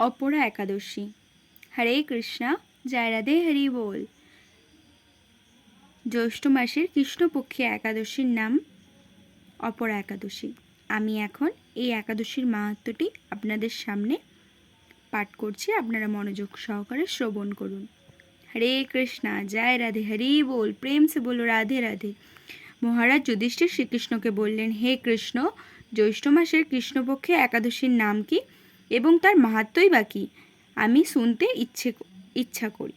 অপরা একাদশী। হরে কৃষ্ণা, জয় রাধে, হরি বল। জ্যৈষ্ঠ মাসের কৃষ্ণপক্ষী একাদশীর নাম অপরা একাদশী। আমি এখন এই একাদশীর মাহাত্ম্যটি আপনাদের সামনে পাঠ করছি। আপনারা মনোযোগ সহকারে শ্রবণ করুন। হরে কৃষ্ণা, জয় রাধে, হরি বল। প্রেম সে বলো, রাধে রাধে। মহারাজ যুধিষ্ঠির শ্রীকৃষ্ণকে বললেন, হে কৃষ্ণ, জ্যৈষ্ঠ মাসের কৃষ্ণপক্ষে একাদশীর নাম কি? এবং তার মাহাত্মই বা কী? আমি শুনতে ইচ্ছে ইচ্ছা করি।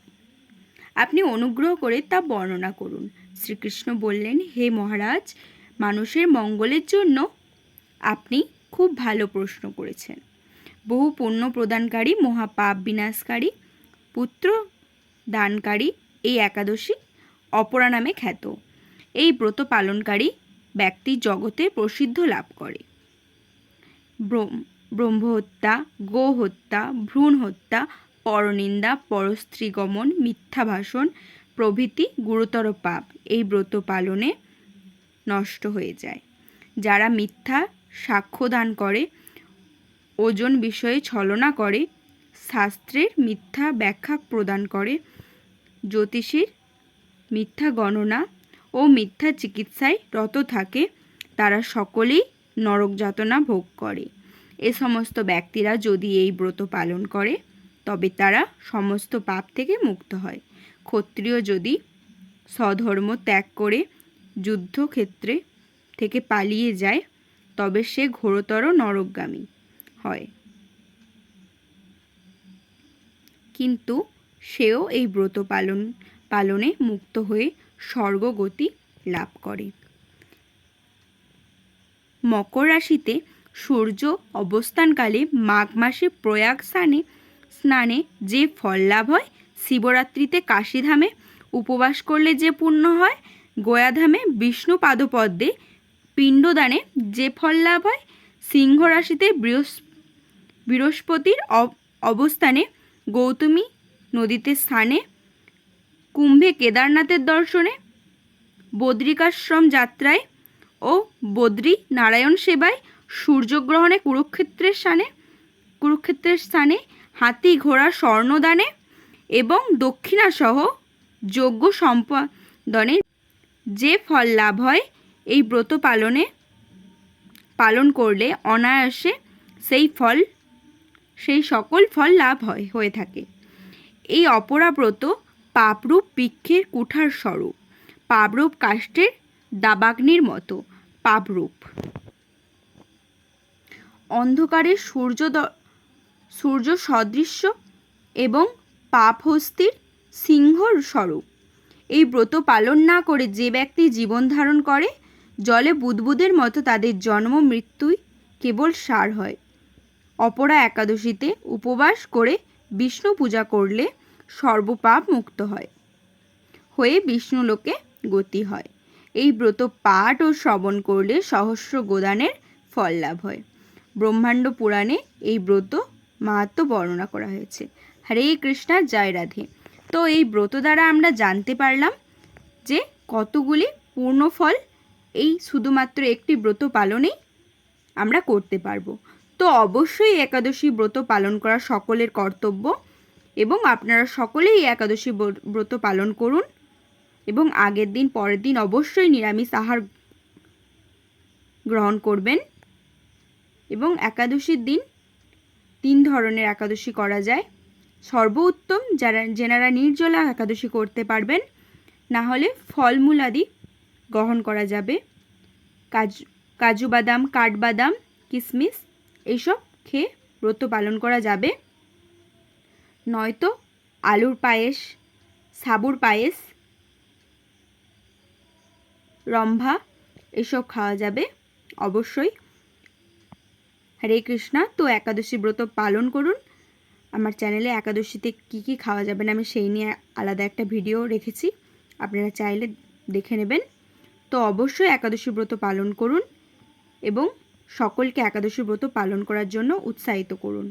আপনি অনুগ্রহ করে তা বর্ণনা করুন। শ্রীকৃষ্ণ বললেন, হে মহারাজ, মানুষের মঙ্গলের জন্য আপনি খুব ভালো প্রশ্ন করেছেন। বহু পুণ্য প্রদানকারী, মহাপাপ বিনাশকারী, পুত্র দানকারী এই একাদশী অপরা নামে খ্যাত। এই ব্রত পালনকারী ব্যক্তি জগতে প্রসিদ্ধ লাভ করে। ব্রহ্ম ব্রহ্মহত্যা, গোহত্যা ভ্রূণ হত্যা পরনিন্দা, পরস্ত্রীগমন মিথ্যা ভাষণ প্রভৃতি গুরুতর পাপ। এই ব্রত পালনে নষ্ট হয়ে যায়। যারা মিথ্যা সাক্ষ্য দান করে, ওজন বিষয়ে ছলনা করে, শাস্ত্রের মিথ্যা ব্যাখ্যা প্রদান করে, জ্যোতিষীর মিথ্যা গণনা ও মিথ্যা চিকিৎসায় রত থাকে, তারা সকলেই নরক যাতনা ভোগ করে। এ সমস্ত ব্যক্তিরা যদি এই ব্রত পালন করে, তবে তারা সমস্ত পাপ থেকে মুক্ত হয়। ক্ষত্রিয় যদি স্বধর্ম ত্যাগ করে যুদ্ধক্ষেত্রে থেকে পালিয়ে যায়, তবে সে ঘোরতর নরকগামী হয়। কিন্তু সেও এই ব্রত পালন, পালনে মুক্ত হয়ে স্বর্গগতি লাভ করে। মকর রাশিতে সূর্য অবস্থানকালে মাঘ মাসে প্রয়াগ স্নানে স্নানে যে ফল লাভ হয়, শিবরাত্রিতে কাশীধামে উপবাস করলে যে পুণ্য হয়, গয়াধামে বিষ্ণু পাদপদ্মে পিণ্ডদানে যে ফল লাভ হয়, সিংহ রাশিতে বৃহস্প, বৃহস্পতির অব- অবস্থানে গৌতমী নদীতে স্থানে কুম্ভে কেদারনাথের দর্শনে, বদ্রিকাশ্রম যাত্রায় ও বদ্রী নারায়ণ সেবায় সূর্যগ্রহণে কুরুক্ষেত্রের স্থানে কুরুক্ষেত্রের স্থানে হাতি ঘোড়া স্বর্ণদানে এবং দক্ষিণাসহ যজ্ঞ সম্পাদনে যে ফল লাভ হয়, এই ব্রত পালনে, পালন করলে অনায়াসে সেই ফল, সেই সকল ফল লাভ হয়, হয়ে থাকে। এই অপরাব্রত পাপরূপ বৃক্ষের কুঠার স্বরূপ, পাপরূপ কাষ্ঠের দাবাগ্নির মতো, পাপরূপ। অন্ধকারে সূর্য সূর্য সদৃশ্য এবং পাপহস্তির সিংহর স্বরূপ। এই ব্রত পালন না করে যে ব্যক্তি জীবন ধারণ করে, জলে বুদবুদের মতো তাদের জন্ম, মৃত্যুই কেবল সার হয়। অপরা একাদশীতে উপবাস করে বিষ্ণু পূজা করলে সর্বপাপ মুক্ত হয়, হয়ে বিষ্ণুলোকে গতি হয়। এই ব্রত পাঠ ও শ্রবণ করলে সহস্র গোদানের ফল লাভ হয়। ব্রহ্মাণ্ড পুরাণে এই ব্রত মাহাত্ম বর্ণনা করা হয়েছে। হরে কৃষ্ণা, জয় রাধে। তো এই ব্রত দ্বারা আমরা জানতে পারলাম যে কতগুলি পূর্ণ ফল এই শুধুমাত্র একটি ব্রত পালনেই আমরা করতে পারব। তো অবশ্যই একাদশী ব্রত পালন করা সকলের কর্তব্য এবং আপনারা সকলেই একাদশী ব্র- ব্রত পালন করুন এবং আগের দিন, পরের দিন অবশ্যই নিরামিষ আহার গ্রহণ করবেন। এবং একাদশীর দিন তিন ধরনের একাদশী করা যায়। সর্বোত্তম যারা, যেনারা নির্জলা একাদশী করতে পারবেন, না হলে ফলমূল আদি গ্রহণ করা যাবে। কাজু কাজু বাদাম, কাঠবাদাম কিশমিশ এইসব খেয়ে ব্রত পালন করা যাবে। নয়তো আলুর পায়েস, সাবুর পায়েস, রম্ভা এসব খাওয়া যাবে। অবশ্যই হরে কৃষ্ণা, তো একাদশী ব্রত পালন করুন। আমার চ্যানেলে একাদশীতে কি কি খাওয়া যাবে না আমি সেই নিয়ে আলাদা একটা ভিডিও রেখেছি। আপনারা চাইলে দেখে নেবেন। তো অবশ্যই একাদশী ব্রত পালন করুন এবং সকলকে একাদশী ব্রত পালন করার জন্য উৎসাহিত করুন।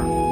Bogotá.